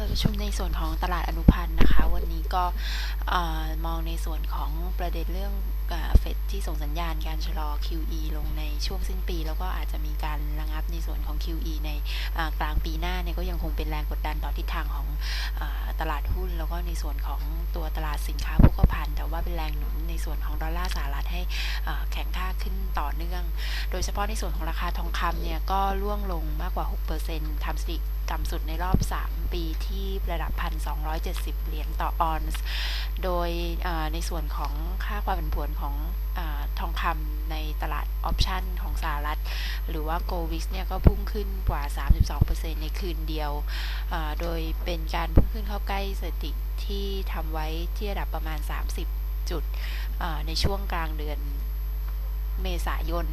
ปิดประชุมในส่วนของตลาดอนุพันธ์นะคะ วันนี้ก็มองในส่วนของประเด็นเรื่องเฟดที่ส่งสัญญาณการชะลอ QE ลงในช่วงสิ้นปี แล้วก็อาจจะมีการระงับในส่วนของ QE ในกลางปีหน้าเนี่ยก็ยังคงเป็นแรงกดดันต่อทิศทางของตลาดหุ้น แล้วก็ในส่วนของตัวตลาดสินค้าผู้เข้าพันแต่ว่าเป็นแรงหนุนในส่วนของดอลลาร์สหรัฐให้แข็งค่าขึ้นต่อเนื่อง โดยเฉพาะในส่วนของราคาทองคำเนี่ยก็ร่วงลงมากกว่า 6%ทำสถิติ ต่ำสุดในรอบ 3 ปีที่ระดับ 1,270 เหรียญต่อออนซ์ โดยในส่วนของค่าความผันผวนของอทองคำในตลาดออปชันของสหรัฐ หรือว่าโกวิสเนี่ยก็พุ่งขึ้นกว่า 32%ในคืนเดียว โดยเป็นการพุ่งขึ้นเข้าใกล้สถิติที่ทำไว้ที่ระดับประมาณ 30 จุดในช่วงกลางเดือนเมษายน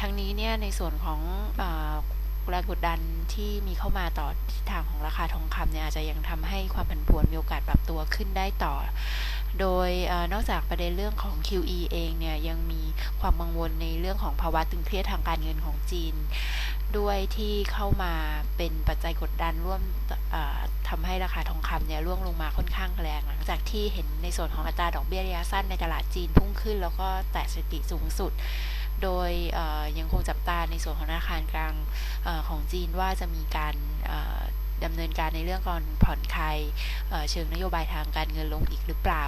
ทั้งนี้เนี่ยในส่วนของ แรงกดดันที่มีเข้ามาต่อทิศทางของราคาทองคำเนี่ยอาจจะยังทำให้ความผันผวนมีโอกาสปรับตัวขึ้นได้ต่อ โดยอนอกจากประเด็นเรื่องของ QE เองเนี่ยยังมีความกังวลในเรื่องของภาวะตึงเครียดทางการเงินของจีน ด้วยที่เข้ามาเป็นปัจจัยกดดันร่วมทำให้ราคาทองคำเนี่ยร่วงลงมาค่อนข้างแรงหลังจากที่เห็นในส่วนของอัตราดอกเบี้ยระยะสั้นในตลาดจีนพุ่งขึ้น แล้วก็แตะสถิติสูงสุด โดยยังคงจับตาในส่วนของธนาคารกลางของจีนว่าจะมีการดำเนินการในเรื่องการผ่อนคลายเชิงนโยบายทางการเงินลงอีกหรือเปล่า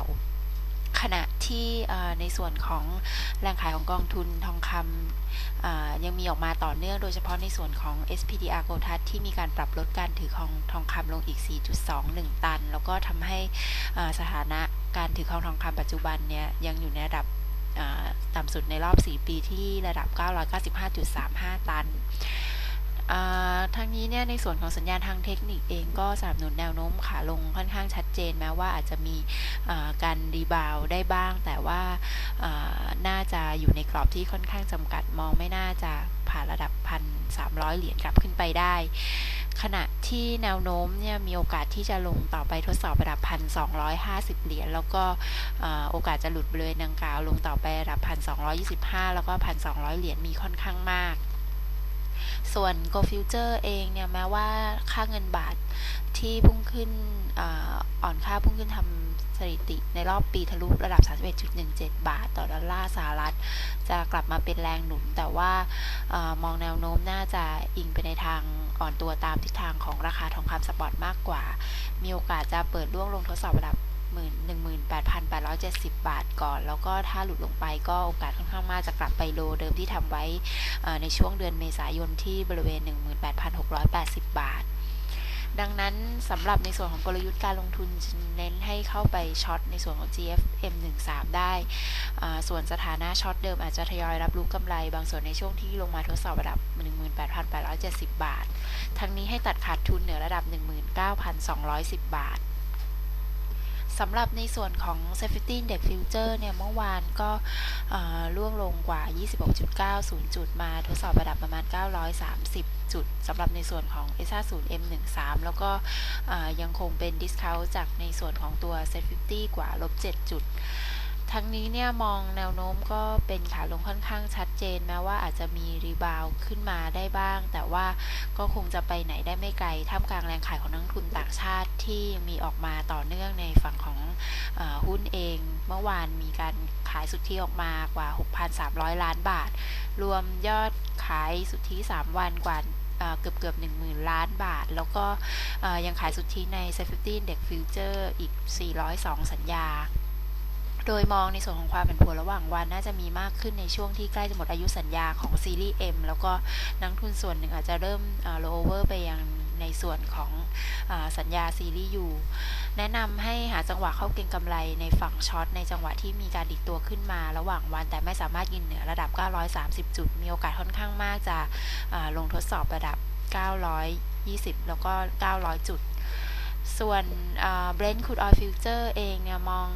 ขณะที่ในส่วนของแรงขายของกองทุนทองคำยังมีออกมาต่อเนื่องโดยเฉพาะในส่วนของ SPDR โกทัสที่มีการปรับลดการถือของทองคำลงอีก 4.21 ตัน แล้วก็ทำให้สถานะการถือครองทองคำปัจจุบันเนี่ยยังอยู่ในระดับ ต่ำสุดในรอบ 4 ปีที่ระดับ 995.35 ตันทั้งนี้เนี่ยในส่วนของสัญญาณทางเทคนิคเองก็สนับสนุนแนวโน้มขาลงค่อนข้างชัดเจนแม้ว่าอาจจะมีการรีบาวได้บ้าง แต่ว่าน่าจะอยู่ในกรอบที่ค่อนข้างจำกัดมองไม่น่าจะผ่านระดับ1,300เหรียญกลับขึ้นไปได้ ขณะที่แนวโน้มเนี่ยมีโอกาสที่จะลงต่อไปทดสอบระดับ 1,250 เหรียญแล้วก็โอกาสจะหลุดบริเวณดังกล่าวลงต่อไประดับ 1,225 แล้วก็ 1,200 เหรียญมีค่อนข้างมาก ส่วน Go Future เองเนี่ยแม้ว่าค่าเงินบาทที่พุ่งขึ้นอ่อนค่าพุ่งขึ้นทำสถิติในรอบปีทะลุระดับ 31.17 บาท ต่อดอลลาร์สหรัฐ จะกลับมาเป็นแรงหนุน แต่ว่ามองแนวโน้มน่าจะอิงไปในทาง อ่อนตัวตามทิศทางของราคาทองคำสปอร์ตมากกว่า มีโอกาสจะเปิดล่วงลงทดสอบระดับ18,870 บาทก่อน แล้วก็ถ้าหลุดลงไปก็โอกาสค่อนข้างมากจะกลับไปโลเดิมที่ทำไว้ในช่วงเดือนเมษายนที่บริเวณ 18,680 บาท ดังนั้นสำหรับในส่วนของกลยุทธ์การลงทุนเน้นให้เข้าไปช็อตในส่วนของ GFM 1 3ได้ ส่วนสถานะช็อตเดิมอาจจะทยอยรับรู้กำไร บางส่วนในช่วงที่ลงมาทดสอบระดับ 18,870 บาท ทั้งนี้ให้ตัดขาดทุนเหนือระดับ 19,210 บาท สำหรับในส่วนของ Safety Index Future เนี่ย เมื่อวานก็ล่วงลงกว่า 26.90 จุดมาทดสอบระดับประมาณ 930 จุดสำหรับในส่วนของ s อ0 M13 แล้วก็ยังคงเป็น discount จากในส่วนของตัว Safety กว่าลบ7จุด ทั้งนี้เนี่ยมองแนวโน้มก็เป็นขาลงค่อนข้างชัดเจนแม้ว่าอาจจะมีรีบาวขึ้นมาได้บ้าง แต่ว่าก็คงจะไปไหนได้ไม่ไกลท่ามกลางแรงขายของนักทุนต่างชาติที่มีออกมาต่อเนื่องในฝั่งของอหุ้นเอง เมื่อวานมีการขายสุทธิออกมากว่า 6,300 ล้านบาท รวมยอดขายสุทธิ 3 วันกว่าเกือบเกือบ1 0,000 ล้านบาท แล้วก็ยังขายสุทธิใน Safety Index Future อีก 402 สัญญา โดยมองในส่วนของความเป็นผลระหว่างวันน่าจะมีมากขึ้นในช่วงที่ใกล้จะหมดอายุสัญญาของซีรีส์ M แล้วก็นักทุนส่วนหนึ่งอาจจะเริ่มโลเวอร์ไปยังในส่วนของอสัญญาซีรีส์ U แนะนำให้หาจังหวะเข้าเก็งกำไรในฝั่งช็อตในจังหวะที่มีการดิดตัวขึ้นมาระหว่างวัน แต่ไม่สามารถยืนเหนือระดับ 930 จุด มีโอกาสค่อนข้างมากจะลงทดสอบระดับ 920 แล้วก็ 900 จุด ส่วน Brent Crude Oil Future เองเนี่ยมอง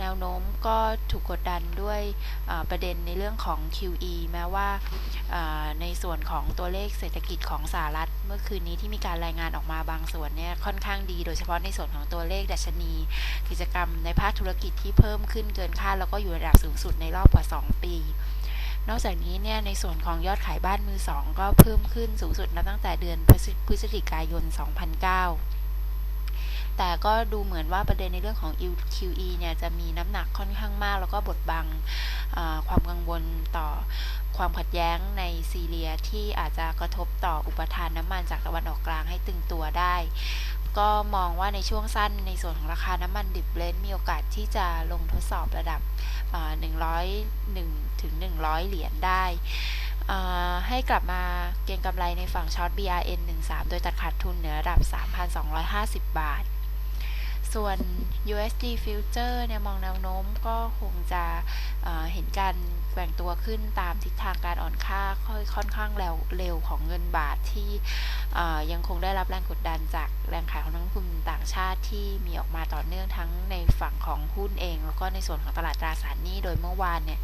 แนวโน้มก็ถูกกดดันด้วยประเด็นในเรื่องของ QE แม้ว่าในส่วนของตัวเลขเศรษฐกิจของสหรัฐ เมื่อคืนนี้ที่มีการรายงานออกมาบางส่วนเนี่ยค่อนข้างดี โดยเฉพาะในส่วนของตัวเลขดัชนี กิจกรรมในภาคธุรกิจที่เพิ่มขึ้นเกินคาดแล้วก็อยู่ระดับสูงสุดในรอบกว่า 2 ปีนอกจากนี้เนี่ยในส่วนของยอดขายบ้านมือสองก็เพิ่มขึ้นสูงสุดนับตั้งแต่เดือนพฤศจิกายน 2009 แต่ก็ดูเหมือนว่าประเด็นในเรื่องของ QE เนี่ยจะมีน้ำหนักค่อนข้างมาก แล้วก็บดบังความกังวลต่อความขัดแย้งในซีเรียที่อาจจะกระทบต่ออุปทานน้ำมันจากตะวันออกกลางให้ตึงตัวได้ ก็มองว่าในช่วงสั้นในส่วนของราคาน้ำมันดิบเลนมีโอกาสที่จะลงทดสอบระดับ 101ถึง100 เหรียญได้ให้กลับมาเก็งกำไรในฝั่งช็อต BRN 13 โดยตัดขาดทุนเหนือระดับ 3,250 บาท ส่วน USD Future เนี่ยมองแนวโน้มก็คงจะเเห็นการแกว่งตัวขึ้นตามทิศทางการอ่อนค่าค่อยค่อนข้างเร็วเร็วของเงินบาทที่ยังคงได้รับแรงกดดันจากแรงขายของนักลงทุนต่างชาติที่มีออกมาต่อเนื่องทั้งในฝั่งของหุ้นเอง แล้วก็ในส่วนของตลาดตราสารหนี้โดยเมื่อวานเนี่ย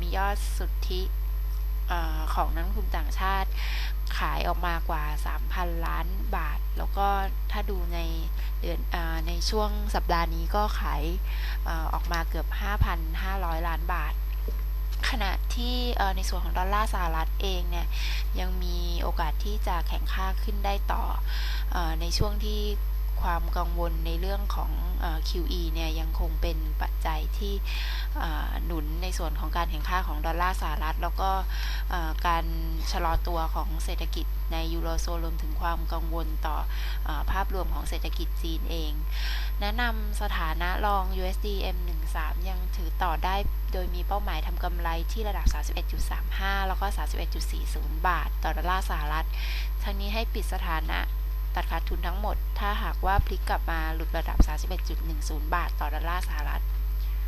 มียอดสุทธิ ของนักลงทุนต่างชาติขายออกมากว่า 3,000 ล้านบาท แล้วก็ถ้าดูในเดือนอในช่วงสัปดาห์นี้ก็ขายอออกมาเกือบ 5,500 ล้านบาท ขณะที่ในส่วนของดอลลาร์สหรัฐเองเนี่ยยังมีโอกาสที่จะแข็งค่าขึ้นได้ต่ออในช่วงที่ ความกังวลในเรื่องของอ QE เนี่ยยังคงเป็นปัจจัยที่หนุนในส่วนของการแข่งข้าของดอลลาร์สหรัฐ แล้วก็การชะลอตัวของเศรษฐกิจในยูโรโซนรวมถึงความกังวลต่ออภาพรวมของเศรษฐกิจจีนเอง แนะนำสถานะรอง USD M13 ยังถือต่อได้โดยมีเป้าหมายทำกำไรที่ระดับ 31.35 แล้วก็ 31.40 บาท ต่อดอลลาร์สหรัฐ ทั้งนี้ให้ปิดสถานะ ตัดขาดทุนทั้งหมด ถ้าหากว่าพลิกกลับมาหลุดระดับ 31.10 บาทต่อดอลลาร์สหรัฐ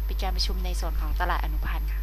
ปิดการประชุมในส่วนของตลาดอนุพันธ์ค่ะ